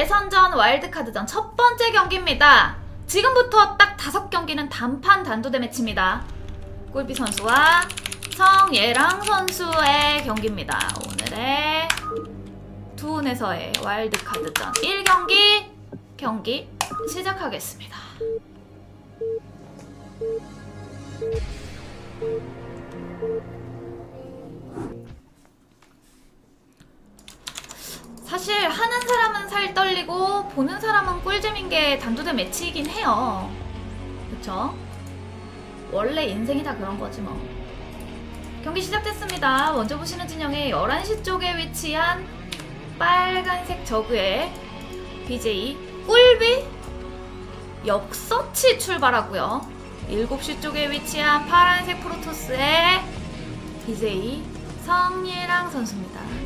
예선전 와일드카드전 첫 번째 경기입니다. 지금부터 딱 다섯 경기는 단판 단도대 매치입니다. 꿀비 선수와 성예랑 선수의 경기입니다. 오늘의 두운에서의 와일드카드전 1경기 경기 시작하겠습니다. 사실 하는 사람은 살 떨리고 보는 사람은 꿀잼인 게 단두대 매치이긴 해요. 그쵸? 원래 인생이 다 그런 거지 뭐. 경기 시작됐습니다. 먼저 보시는 진영의 11시 쪽에 위치한 빨간색 저그의 BJ 꿀비 역서치 출발하고요. 7시 쪽에 위치한 파란색 프로토스의 BJ 성예랑 선수입니다.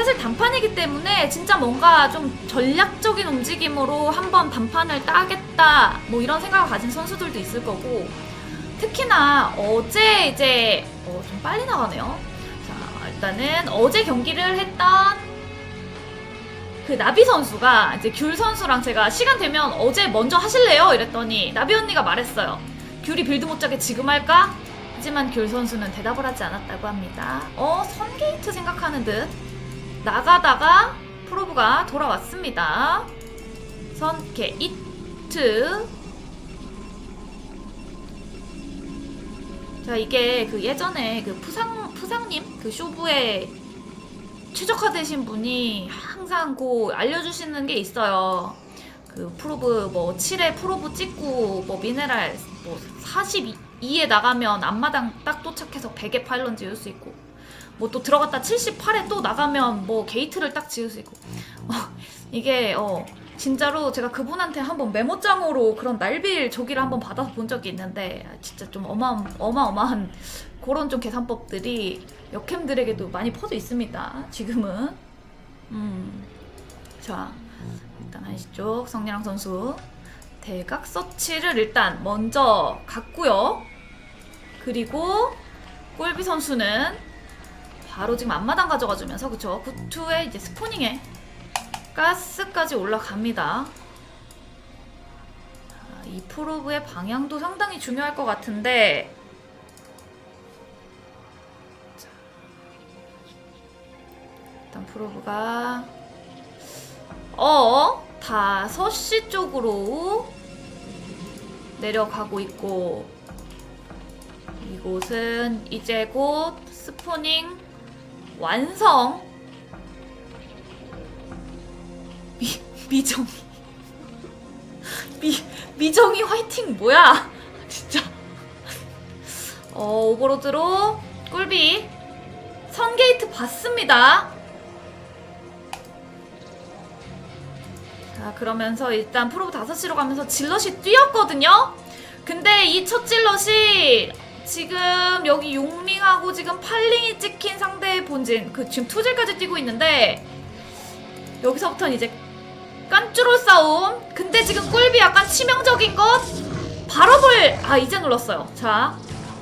사실 단판이기 때문에 진짜 뭔가 좀 전략적인 움직임으로 한번 단판을 따겠다 뭐 이런 생각을 가진 선수들도 있을 거고 특히나 어제 이제 어, 좀 빨리 나가네요. 자 일단은 어제 경기를 했던 그 나비 선수가 이제 귤 선수랑 제가 시간 되면 어제 먼저 하실래요? 이랬더니 나비 언니가 말했어요. 귤이 빌드 못 짜게 지금 할까? 하지만 귤 선수는 대답을 하지 않았다고 합니다. 어, 선게이트 생각하는 듯. 나가다가 프로브가 돌아왔습니다. 선게이트. 자, 이게 그 예전에 그 푸상, 푸상님? 그 쇼부에 최적화되신 분이 항상 그 알려주시는 게 있어요. 그 프로브 뭐 7에 프로브 찍고 뭐 미네랄 뭐 42에 나가면 앞마당 딱 도착해서 100에 파일런 지을 수 있고 뭐 또 들어갔다 78에 또 나가면 뭐 게이트를 딱 지을 수 있고 어, 이게 어 진짜로 제가 그분한테 한번 메모장으로 그런 날빌 조기를 한번 받아서 본 적이 있는데 아, 진짜 좀 어마 어마어마한 그런 좀 계산법들이 역캠들에게도 많이 퍼져 있습니다. 지금은 음. 자, 일단 한시 쪽 성리랑 선수 대각 서치를 일단 먼저 갔고요. 그리고 꼴비 선수는 바로 지금 앞마당 가져가주면서 그쵸? 구투에 이제 스포닝에 가스까지 올라갑니다. 자, 이 프로브의 방향도 상당히 중요할 것 같은데. 자, 일단 프로브가 어 5시 쪽으로 내려가고 있고 이곳은 이제 곧 스포닝 완성. 미, 미정이. 미, 미정이 화이팅 뭐야? 진짜. 어 오버로드로 꿀비. 선게이트 봤습니다. 자 그러면서 일단 프로브 5시로 가면서 질럿이 뛰었거든요. 근데 이 첫 질럿이 지금 여기 용링하고 지금 팔링이 찍힌 상대의 본진 그 지금 투질까지 뛰고 있는데 여기서부터는 이제 깐쭈롤 싸움. 근데 지금 꿀비 약간 치명적인 것 발업을 아 이제 눌렀어요. 자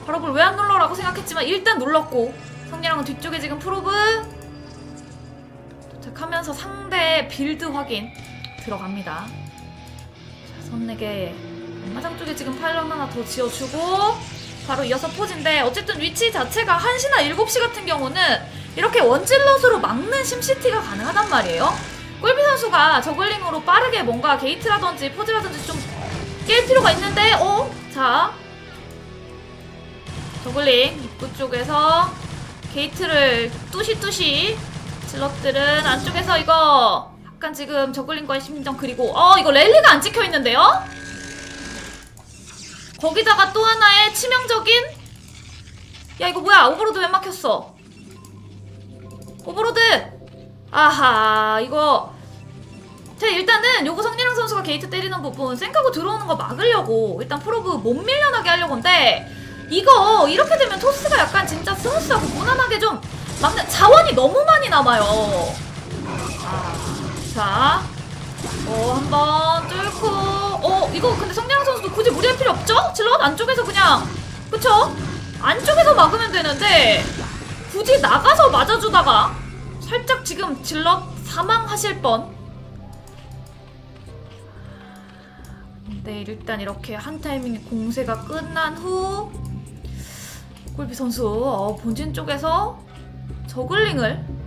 발업을 왜 안 눌러라고 생각했지만 일단 눌렀고 성리랑은 뒤쪽에 지금 프로브 도착하면서 상대 빌드 확인 들어갑니다. 자 선내게 마장 쪽에 지금 파일럿 하나 더 지어주고 바로 이어서 포즈인데 어쨌든 위치 자체가 1시나 7시 같은 경우는 이렇게 원질럿으로 막는 심시티가 가능하단 말이에요. 꿀비 선수가 저글링으로 빠르게 뭔가 게이트라든지 포즈라든지 좀 깰 필요가 있는데 어? 자 저글링 입구 쪽에서 게이트를 뚜시뚜시 질럿들은 안쪽에서 이거 약간 지금 저글링과의 심정 그리고 어 이거 랠리가 안 찍혀 있는데요? 거기다가 또 하나의 치명적인 야 이거 뭐야? 오버로드 왜 막혔어? 오버로드! 아하 이거. 자 일단은 요거 성리랑 선수가 게이트 때리는 부분 생각고 들어오는 거 막으려고 일단 프로브 못 밀려나게 하려고 한데 이거 이렇게 되면 토스가 약간 진짜 스무스하고 무난하게 좀 막는 자원이 너무 많이 남아요. 아, 자 어, 한번 뚫고, 어, 이거 근데 성냥 선수도 굳이 무리할 필요 없죠? 질럿 안쪽에서 그냥, 그쵸? 안쪽에서 막으면 되는데, 굳이 나가서 맞아주다가, 살짝 지금 질럿 사망하실 뻔. 네, 일단 이렇게 한 타이밍에 공세가 끝난 후 꿀비 선수 어, 본진 쪽에서 저글링을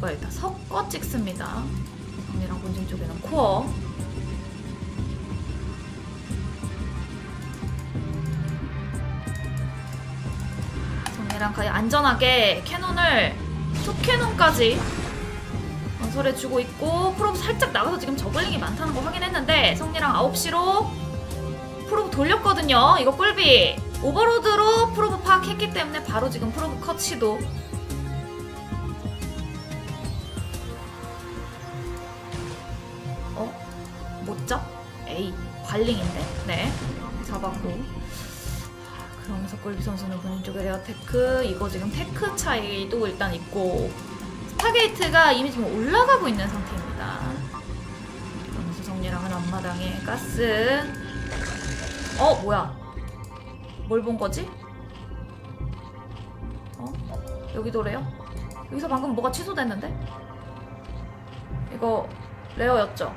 걸 일단 섞어 찍습니다. 정리랑 본진 쪽에는 코어. 정리랑 거의 안전하게 캐논을 투 캐논까지 건설해 주고 있고 프로브 살짝 나가서 지금 저글링이 많다는 거 확인했는데 성리랑 9시로 프로브 돌렸거든요. 이거 꿀비 오버로드로 프로브 파악했기 때문에 바로 지금 프로브 컷 시도 에이 관링인데 네 잡았고 그러면서 꿀비 선수는 본인 쪽에 레어 테크 이거 지금 테크 차이도 일단 있고 스타게이트가 이미 지금 올라가고 있는 상태입니다. 그러면서 정리랑은 앞마당에 가스. 어 뭐야? 뭘 본 거지? 어? 여기도래요? 여기서 방금 뭐가 취소됐는데? 이거 레어였죠?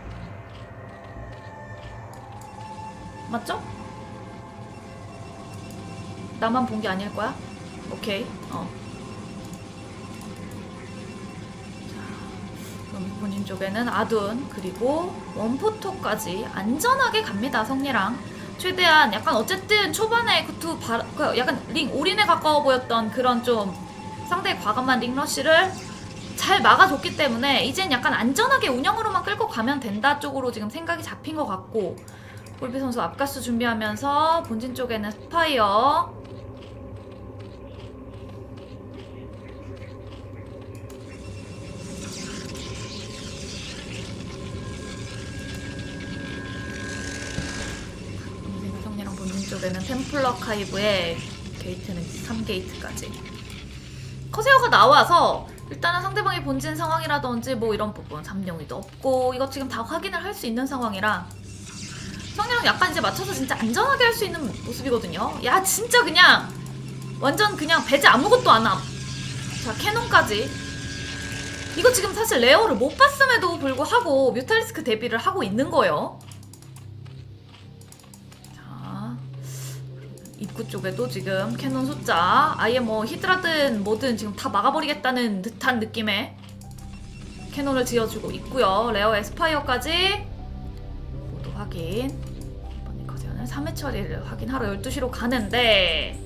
맞죠? 나만 본 게 아닐 거야? 오케이. 어. 본진 쪽에는 아둔 그리고 원포토까지 안전하게 갑니다 성리랑 최대한 약간 어쨌든 초반에 바, 그 약간 링 올인에 가까워 보였던 그런 좀 상대의 과감한 링러쉬를 잘 막아줬기 때문에 이젠 약간 안전하게 운영으로만 끌고 가면 된다 쪽으로 지금 생각이 잡힌 것 같고 골비 선수 앞가스 준비하면서 본진 쪽에는 스파이어. 성리랑 본진 쪽에는 템플러 카이브의 게이트는 3게이트까지. 커세어가 나와서 일단은 상대방의 본진 상황이라든지 뭐 이런 부분 잠룡이도 없고 이거 지금 다 확인을 할 수 있는 상황이라 성리랑 약간 이제 맞춰서 진짜 안전하게 할 수 있는 모습이거든요 야 진짜 그냥 완전 그냥 배제 아무것도 안 함 자 캐논까지 이거 지금 사실 레어를 못 봤음에도 불구하고 뮤탈리스크 데뷔를 하고 있는 거예요 자, 입구 쪽에도 지금 캐논 숫자 아예 뭐 히드라든 뭐든 지금 다 막아버리겠다는 듯한 느낌의 캐논을 지어주고 있고요. 레어 에스파이어까지 모두 확인. 이번에 커세어는 3회 처리를 확인하러 12시로 가는데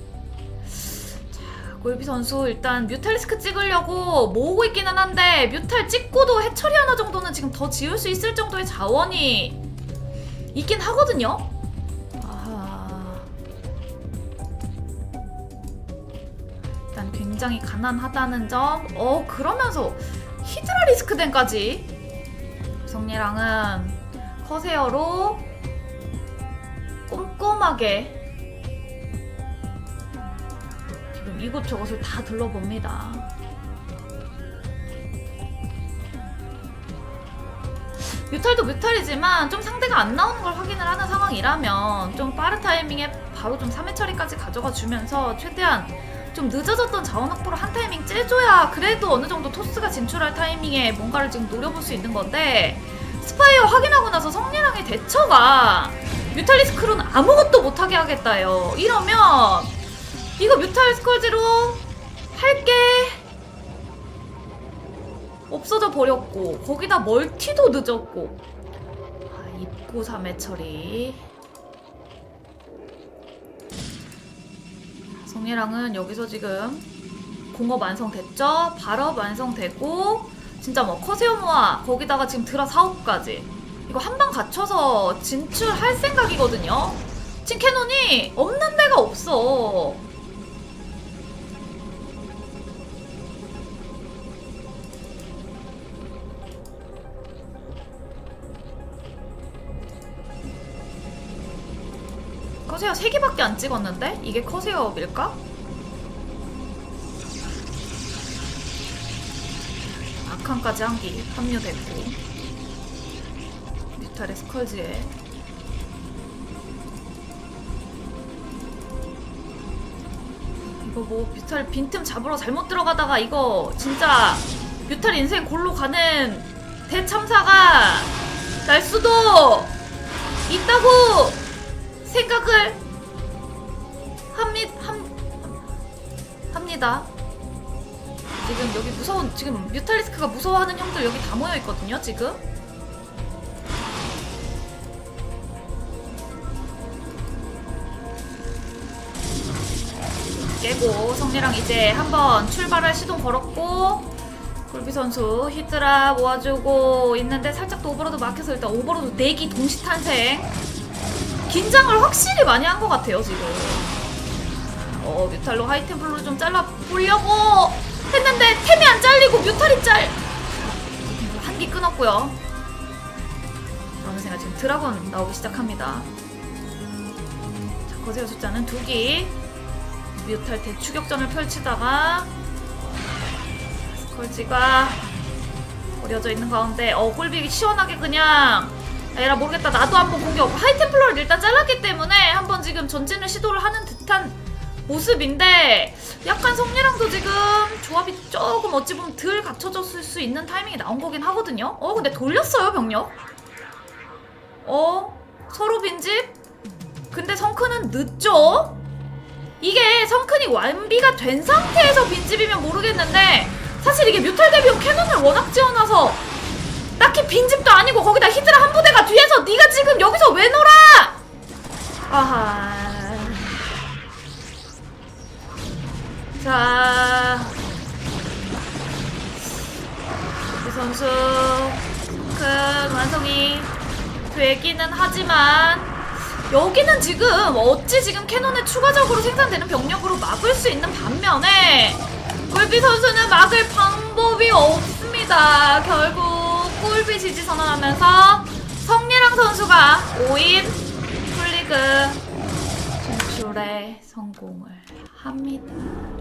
자, 골비 선수 일단 뮤탈리스크 찍으려고 모으고 있기는 한데 뮤탈 찍고도 해처리 하나 정도는 지금 더 지을 수 있을 정도의 자원이 있긴 하거든요. 아하. 일단 굉장히 가난하다는 점. 어 그러면서 히드라 리스크덴까지 성리랑은 커세어로 꼼꼼하게 지금 이곳저곳을 다 둘러봅니다. 뮤탈도 뮤탈이지만 좀 상대가 안 나오는 걸 확인을 하는 상황이라면 좀 빠른 타이밍에 바로 좀 3회 처리까지 가져가 주면서 최대한 좀 늦어졌던 자원 확보를 한 타이밍 째줘야 그래도 어느 정도 토스가 진출할 타이밍에 뭔가를 지금 노려볼 수 있는 건데 스파이어 확인하고 나서 성리랑의 대처가 뮤탈리스크로는 아무것도 못하게 하겠다요. 이러면 이거 뮤탈 스컬지로 할게 없어져 버렸고 거기다 멀티도 늦었고 아, 입구 3회 처리 성리랑은 여기서 지금 공업 완성됐죠? 발업 완성되고 진짜 뭐 커세오모아 거기다가 지금 드라 사업까지 이거 한 방 갖춰서 진출할 생각이거든요 지금 캐논이 없는 데가 없어 커세어 3개밖에 안 찍었는데? 이게 커세어일까? 칸까지 한 기 합류됐고 뮤탈의 스컬지에 이거 뭐 뮤탈 빈틈 잡으러 잘못 들어가다가 이거 진짜 뮤탈 인생 골로 가는 대참사가 날 수도 있다고 생각을 합니 함, 합니다. 지금 여기 무서운 지금 뮤탈리스크가 무서워하는 형들 여기 다 모여 있거든요. 지금? 깨고 성리랑 이제 한번 출발할 시동 걸었고 굴비 선수 히드라 모아주고 있는데 살짝 또 오버로드 막혀서 일단 오버로드 4기 동시 탄생. 긴장을 확실히 많이 한 것 같아요 지금. 어 뮤탈로 하이템플로를 좀 잘라 보려고 했는데 템이 안 잘리고 뮤탈이 짤. 한기 끊었고요. 그러면서 지금 드라곤 나오기 시작합니다. 자 거세요 숫자는 두 기. 뮤탈 대추격전을 펼치다가 스컬지가 버려져 있는 가운데 어 꿀비 시원하게 그냥. 에라 모르겠다. 나도 한번 공격 하이템플러를 일단 잘랐기 때문에 한번 지금 전진을 시도를 하는 듯한 모습인데 약간 성리랑도 지금 조합이 조금 어찌 보면 덜 갖춰졌을 수 있는 타이밍이 나온 거긴 하거든요. 어 근데 돌렸어요 병력? 어? 서로 빈집? 근데 성크는 늦죠? 이게 성큰이 완비가 된 상태에서 빈집이면 모르겠는데 사실 이게 뮤탈 데뷔용 캐논을 워낙 지어놔서 딱히 빈집도 아니고 거기다 히드라 한 부대가 뒤에서 네가 지금 여기서 왜 놀아? 아하 자 이 선수 큰 완성이 되기는 하지만 여기는 지금 어찌 지금 캐논에 추가적으로 생산되는 병력으로 막을 수 있는 반면에 꿀비 선수는 막을 방법이 없습니다. 결국 꿀비 지지 선언하면서 성리랑 선수가 5인 풀리그 진출에 성공을 합니다.